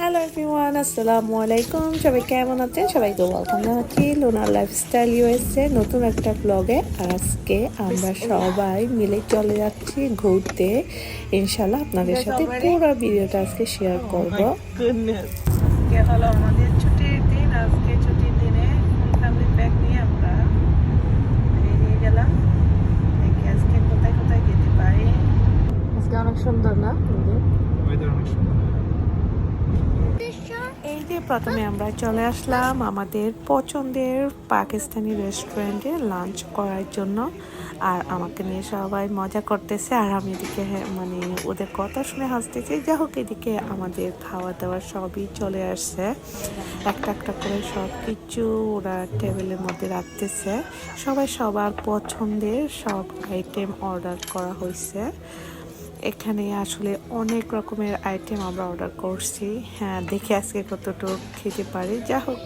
Hello everyone আসসালামু আলাইকুম সবাই কেমন আছেন? সবাইকে ওয়েলকাম জানাচ্ছি লোনার লাইফস্টাইল ইউএসএ নতুন একটা ব্লগে আজকে আমরা সবাই মিলে চলে যাচ্ছি ঘুরতে। ইনশাল্লাহ আপনাদের সাথে পুরো ভিডিওটা আজকে শেয়ার করব। আজকে হলো আমাদের ছুটির দিন। আজকে ছুটির দিনে ফ্যামিলি ব্যাগ নিয়ে আমরা বেরিয়ে গেলাম। দেখি আজকে কোথায় কোথায় যেতে পারি। আজকে অনেক সুন্দর না? ওয়েদার অনেক সুন্দর। এই যে প্রথমে আমরা চলে আসলাম আমাদের পছন্দের পাকিস্তানি রেস্টুরেন্টে লাঞ্চ করার জন্য। আর আমাকে নিয়ে সবাই মজা করতেছে আর আমি এদিকে মানে ওদের কথা শুনে হাসতেছি। যা হোক, এদিকে আমাদের খাওয়া দাওয়া সবই চলে আসছে। একটা একটা করে সব কিছু ওরা টেবিলের মধ্যে রাখতেছে। সবাই সবার পছন্দের সব আইটেম অর্ডার করা হয়েছে এখানে আসলে অনেক রকমের আইটেম আমরা অর্ডার করছি। হ্যাঁ দেখে আজকে কতটুকু খেতে পারি। যা হোক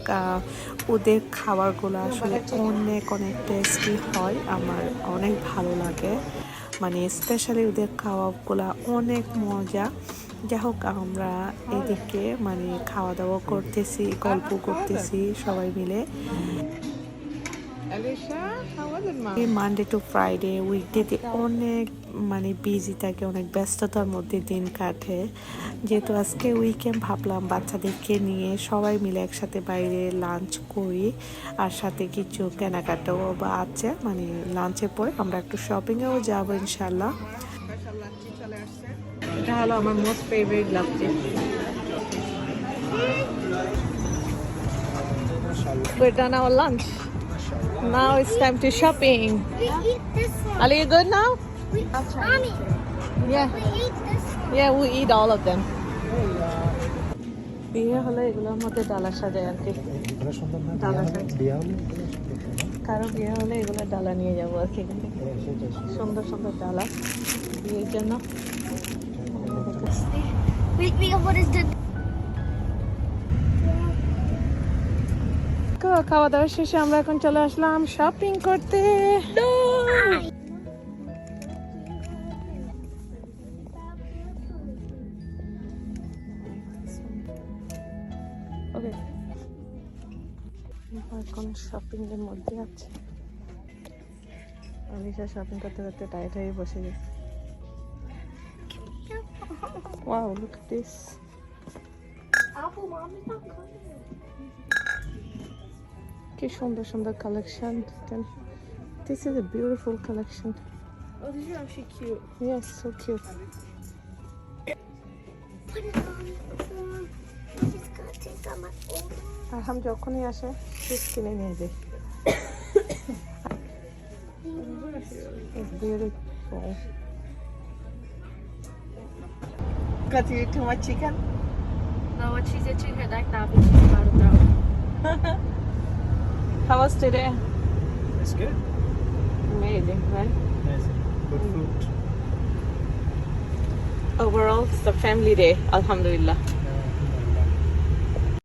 ওদের খাবারগুলো আসলে অনেক অনেক টেস্টি হয়। আমার অনেক ভালো লাগে। মানে স্পেশালি ওদের খাওয়াগুলো অনেক মজা। যা হোক, আমরা এদিকে মানে খাওয়া দাওয়া করতেছি, গল্প করতেছি সবাই মিলে। মানডে টু ফ্রাইডে উইকডেতে অনেক মানে বিজি থাকে অনেক ব্যস্ততার মধ্যে দিন কাটে। যেহেতু আজকে উইকেন্ড ভাবলাম বাচ্চাদেরকে নিয়ে সবাই মিলে একসাথে বাইরে লাঞ্চ করি আর সাথে কিছু কেনাকাটাও বা আছে মানে লাঞ্চের পরে আমরা একটু শপিংয়েও যাব ইনশাল্লাহ এটা হলো আমার মোস্ট ফেভারিট লাঞ্চে We're done our lunch. Now it's time to shopping. We eat this one. Are you good now? We, Mommy, Yeah. we eat this one. Yeah, we eat all of them. বিয়ে হলে এগুলোর মধ্যে ডালা সাজায় আর কি এগুলো সুন্দর না ডালা বিয়ে হলে- সাজায়। বিয়ে হলে কারো বিয়ে হলে এগুলো ডালা নিয়ে যাবো আর কি এখান থেকে। হ্যাঁ, সেটাই, সেটাই। সুন্দর সুন্দর ডালা বিয়ের জন্য Wait, wait, what is the? খাওয়া দাওয়া শেষে আমরা এখন চলে আসলাম শপিং করতে। ওকে এখন শপিং এর মধ্যে আছে। অলিশা শপিং করতে করতে টাইট হয়ে বসে গেছে। Wow, look at this. Apple, mom not coming. কি সুন্দর সুন্দর collection this is a beautiful collection Oh, these are actually cute. Yes so cute Put it on. Um, she's gonna take out my old. আর হাম যখনই আসে শীত কিনে নিয়ে যাই It's beautiful. Got to eat too much chicken? No, what she's itching her neck now because she's about to throw. How was today? It's good. Amazing, right? Nice. Good mm. food. Overall, it's a family day, alhamdulillah.